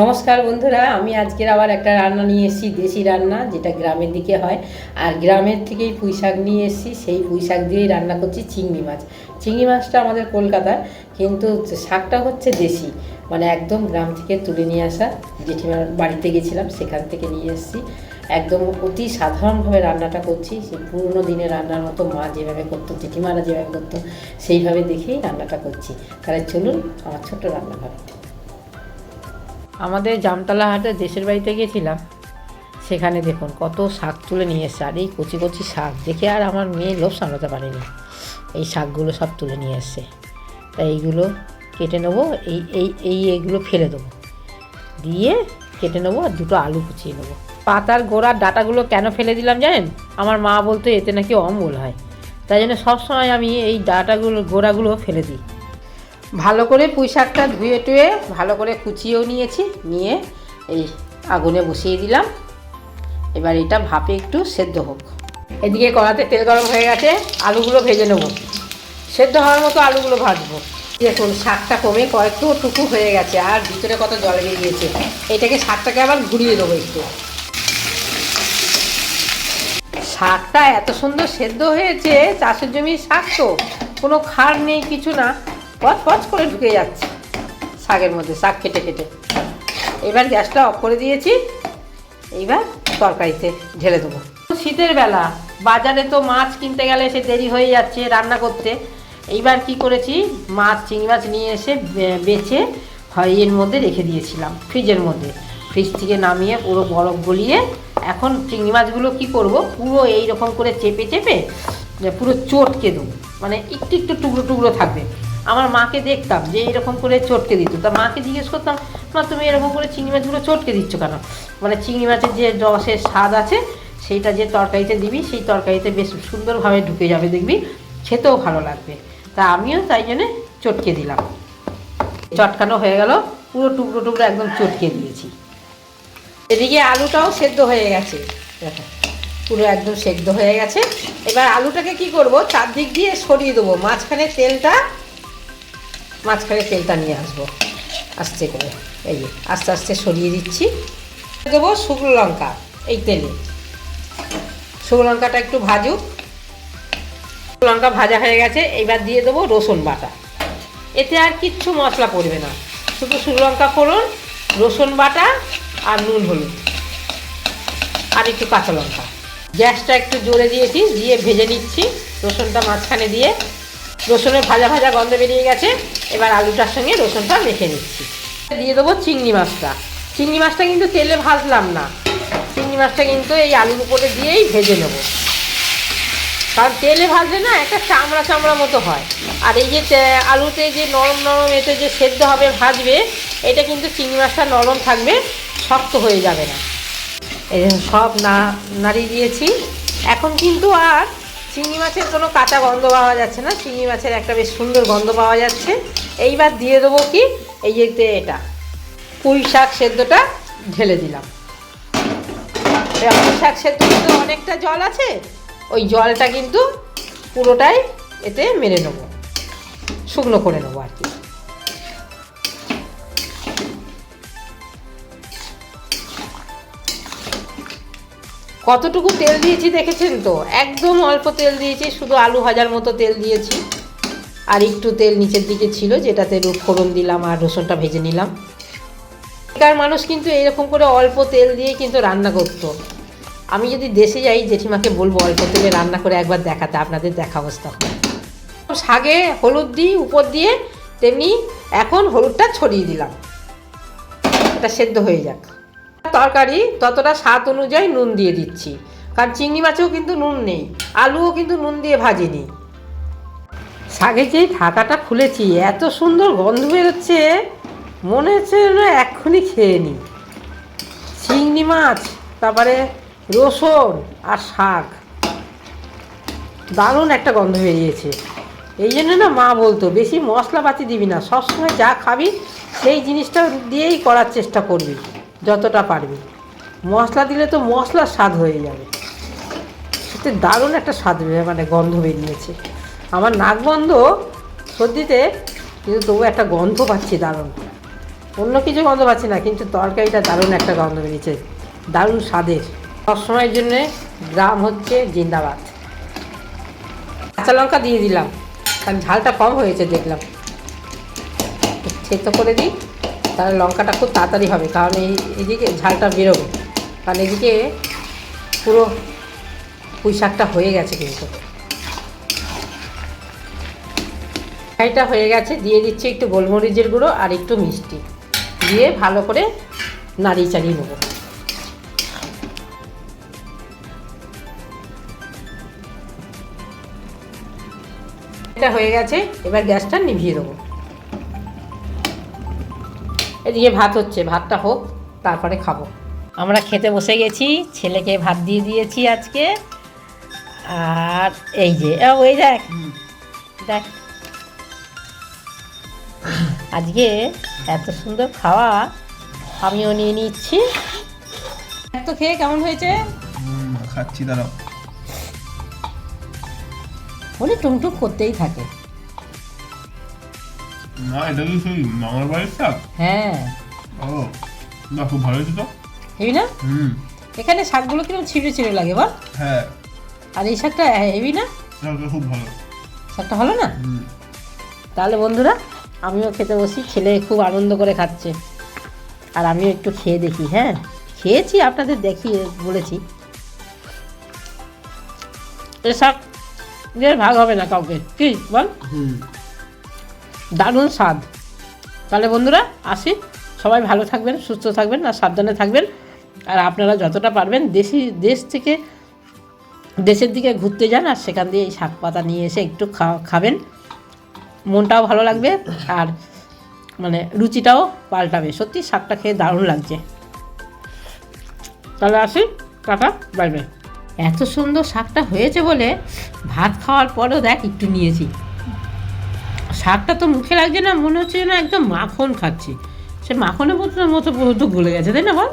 নমস্কার বন্ধুরা, আমি আজকের আবার একটা রান্না নিয়ে এসেছি, দেশি রান্না, যেটা গ্রামের দিকে হয়। আর গ্রামের থেকেই পুঁই শাক নিয়ে এসেছি, সেই পুঁই শাক দিয়েই রান্না করছি চিংড়ি মাছ। চিংড়ি মাছটা আমাদের কলকাতার, কিন্তু শাকটা হচ্ছে দেশি। মানে একদম গ্রাম থেকে তুলে নিয়ে আসা, জেঠিমার বাড়িতে গেছিলাম, সেখান থেকে নিয়ে এসেছি। একদম অতি সাধারণভাবে রান্নাটা করছি, সেই পুরনো দিনের রান্নার মতো মা যেভাবে করতো, জেঠিমারা যেভাবে করতো, সেইভাবে দেখেই রান্নাটা করছি। তাহলে চলুন, আমার ছোট্ট রান্নাঘরে। আমাদের জামতলা হাটে দেশের বাড়িতে গেছিলাম সেখানে দেখুন কত শাক তুলে নিয়ে এসছে, আর এই কচি কচি শাক দেখে আর আমার মেয়ে লোভ সামলাতে পারেনি। এই শাকগুলো সব তুলে নিয়ে এসছে। তাই এইগুলো কেটে নেব, এই এই এই এইগুলো ফেলে দেবো। দিয়ে কেটে নেব আর দুটো আলু কুচিয়ে নেব। পাতার গোড়ার ডাটাগুলো কেন ফেলে দিলাম জানেন? আমার মা বলতো এতে নাকি অম্বল হয়। তাই জন্য সবসময় আমি এই ডাটাগুলো, গোড়াগুলো ফেলে দিই। ভালো করে পুঁই শাকটা ধুয়ে টুয়ে ভালো করে কুচিয়েও নিয়েছি, নিয়ে এই আগুনে বসিয়ে দিলাম। এবার এটা ভাপে একটু সেদ্ধ হোক। এদিকে কড়াতে তেল গরম হয়ে গেছে, আলুগুলো ভেজে নেব। সেদ্ধ হওয়ার মতো আলুগুলো ভাজবো। দেখুন, শাকটা কমে কয়েকটু টুকু হয়ে গেছে, আর ভিতরে কত জল বেরিয়েছে। এটাকে শাকটাকে আবার ঘুরিয়ে দেবো একটু। শাকটা এত সুন্দর সেদ্ধ হয়েছে, চাষের জমির শাক তো, কোনো খার নেই, কিছু না। পচ পচ করে ঢুকে যাচ্ছে। শাকের মধ্যে, শাক কেটে কেটে। এবার গ্যাসটা অফ করে দিয়েছি। এইবার তরকারিতে ঢেলে দেবো। শীতের বেলা, বাজারে তো মাছ কিনতে গেলে সে দেরি হয়ে যাচ্ছে রান্না করতে। এইবার কি করেছি, মাছ, চিংড়ি মাছ নিয়ে এসে বেছে এর মধ্যে রেখে দিয়েছিলাম, ফ্রিজের মধ্যে। ফ্রিজ থেকে নামিয়ে পুরো বরফ গলিয়ে এখন চিংড়ি মাছগুলো কি করব, পুরো এই রকম করে চেপে চেপে, পুরো চটকে দেবো। মানে একটু একটু টুকরো টুকরো থাকবে। আমার মাকে দেখতাম যে এরকম করে চটকে দিত। তা মাকে জিজ্ঞেস করতাম, মা, তুমি এরকম করে চিংড়ি মাছগুলো চটকে দিচ্ছ কেন? মানে চিংড়ি মাছের যে রসের স্বাদ আছে, সেইটা যে তরকারিতে দিবি, সেই তরকারিতে বেশ সুন্দরভাবে ঢুকে যাবে দেখবি, খেতেও ভালো লাগবে। তা আমিও তাই জন্যে চটকে দিলাম। চটকানো হয়ে গেল, পুরো টুকরো টুকরো একদম চটকে দিয়েছি। এদিকে আলুটাও সেদ্ধ হয়ে গেছে। পুরো একদম সেদ্ধ হয়ে গেছে। এবার আলুটাকে কি করব, চারদিক দিয়ে সরিয়ে দেবো। মাঝখানে তেলটা মাঝখানে তেলটা নিয়ে আসব। আস্তে করে। এই যে, আস্তে আস্তে সরিয়ে দিচ্ছি। দেবো শুকনো লঙ্কা এই তেলে। শুকনো লঙ্কাটা একটু ভাজুক। লঙ্কা ভাজা হয়ে গেছে এইবার দিয়ে দেবো রসুন বাটা। এতে আর কিচ্ছু মশলা পড়বে না। শুধু শুকনো লঙ্কা ফোড়ন, রসুন বাটা আর নুন হলুদ। আর একটু কাঁচা লঙ্কা। গ্যাসটা একটু জোরে দিয়েছি, দিয়ে ভেজে নিচ্ছি রসুনটা মাঝখানে দিয়ে। রসুনের ভাজা ভাজা গন্ধ বেরিয়ে গেছে। এবার আলুটার সঙ্গে রসুনটা মেখে নিচ্ছি। দিয়ে দেবো চিংড়ি মাছটা। চিংড়ি মাছটা কিন্তু তেলে ভাজলাম না। চিংড়ি মাছটা কিন্তু এই আলুর উপরে দিয়েই ভেজে নেব। কারণ তেলে ভাজলে না একটা চামড়া চামড়া মতো হয়। আর এই যে আলুতে যে নরম নরম এতে যে সেদ্ধ হবে, ভাজবে, এটা কিন্তু চিংড়ি মাছটা নরম থাকবে, শক্ত হয়ে যাবে না। সব না, নাড়িয়ে দিয়েছি। এখন কিন্তু আর চিংড়ি মাছের কোনো কাঁচা গন্ধ পাওয়া যাচ্ছে না। চিংড়ি মাছের একটা বেশ সুন্দর গন্ধ পাওয়া যাচ্ছে। এইবার দিয়ে দেবো কি? এই যে এটা। পুঁই শাক সেদ্ধটা ঢেলে দিলাম। পুঁই শাক সেদ্ধ কিন্তু অনেকটা জল আছে। ওই জলটা কিন্তু পুরোটাই এতে মেরে নেব। শুকনো করে নেব আর কি। কতটুকু তেল দিয়েছি দেখেছেন তো? একদম অল্প তেল দিয়েছি, শুধু আলু ভাজার মতো তেল দিয়েছি। আর একটু তেল নিচের দিকে ছিল, যেটাতে ফোড়ন দিলাম আর রসুনটা ভেজে নিলাম। এখানকার মানুষ কিন্তু এরকম করে অল্প তেল দিয়ে কিন্তু রান্না করতো। আমি যদি দেশে যাই, জেঠিমাকে বলব অল্প তেলে রান্না করে একবার দেখাতে, আপনাদের দেখা অবস্থা। শাগে হলুদ দিই, উপর দিয়ে তেমনি এখন হলুদটা ছড়িয়ে দিলাম। এটা সেদ্ধ হয়ে যাক। তরকারি ততটা স্বাদ অনুযায়ী নুন দিয়ে দিচ্ছি। কারণ চিংড়ি মাছেও কিন্তু নুন নেই, আলুও কিন্তু নুন দিয়ে ভাজিনি। শাকে যে ঢাকাটা খুলেছি, এত সুন্দর গন্ধ বেরোচ্ছে, মনে হচ্ছে এক্ষুনি খেয়ে নিই। চিংড়ি মাছ, তারপরে রসুন আর শাক। দারুণ একটা গন্ধ বেরিয়েছে। এই জন্য না মা বলতো, বেশি মশলাপাতি দিবি না, সবসময় যা খাবি, সেই জিনিসটা দিয়েই করার চেষ্টা করবি। যতটা পারবি। মশলা দিলে তো মশলার স্বাদ হয়ে যাবে। সত্যি দারুণ একটা স্বাদ মানে গন্ধ বেরিয়েছে। আমার নাক বন্ধ, সর্দিতে, কিন্তু তবু একটা গন্ধ পাচ্ছি দারুণ। অন্য কিছু গন্ধ পাচ্ছি না, কিন্তু তরকারিটা দারুণ একটা গন্ধ বেরিয়েছে। দারুণ স্বাদের। সবসময়ের জন্যে গ্রাম হচ্ছে জিন্দাবাদ। কাঁচা লঙ্কা দিয়ে দিলাম। কারণ ঝালটা কম হয়েছে দেখলাম। সেদ্ধ করে দিই। তাহলে লঙ্কাটা খুব তাড়াতাড়ি হবে, কারণ এই এদিকে ঝালটা বেরোবে। কারণ এদিকে পুরো পুঁই শাকটা হয়ে গেছে কিন্তু। এটা হয়ে গেছে, দিয়ে দিচ্ছি একটু গোলমরিচের গুঁড়ো আর একটু মিষ্টি। দিয়ে ভালো করে নাড়িয়ে চাড়িয়ে নেব। এটা হয়ে গেছে, এবার গ্যাসটা নিভিয়ে দেবো। এদিকে ভাত হচ্ছে ভাতটা হোক তারপরে খাব। আমরা খেতে বসে গেছি ছেলেকে ভাত দিয়ে দিয়েছি আজকে। আর এই যে ওই দেখ দেখ। আজকে এত সুন্দর খাওয়া আমিও নিয়ে নিচ্ছি। এত খেয়ে কেমন হয়েছে? খাচ্ছি দাঁড়াও। মনে টুমটুম করতেই থাকে। না এটা তো সেই মামার বাড়ির শাক হ্যাঁ। ও না খুব ভালো হয়েছে তো। হেবি না? হুম। এখানে শাকগুলো কীরকম ছিঁড়ে ছিঁড়ে লাগে বল? হ্যাঁ। আর এই শাকটা হেবি না? শাকটা খুব ভালো। শাকটা ভালো না? তাহলে বন্ধুরা আমিও খেতে বসি ছেলে খুব আনন্দ করে খাচ্ছে। আর আমিও একটু খেয়ে দেখি হ্যাঁ? খেয়েছি আপনাদের দেখিয়ে বলেছি। এ শাক ভাগ হবে না কাউকে। কি বল? হুম। দারুণ স্বাদ। তাহলে বন্ধুরা, আসি। সবাই ভালো থাকবেন, সুস্থ থাকবেন আর সাবধানে থাকবেন। আর আপনারা যতটা পারবেন দেশি, দেশ থেকে, দেশের দিকে ঘুরতে যান আর সেখান দিয়ে এই শাক পাতা নিয়ে এসে একটু খাবেন। মনটাও ভালো লাগবে আর মানে রুচিটাও পাল্টাবে। সত্যি শাকটা খেয়ে দারুণ লাগছে। তাহলে আসি। Tata, bye bye. এত সুন্দর শাকটা হয়েছে বলে ভাত খাওয়ার পরেও দেখ একটু নিয়েছি। শাকটা তো মুখে লাগছে না, মনে হচ্ছে না একদম মাখন খাচ্ছি। সে মাখনে মতো মতো গলে গেছে, তাই না বল?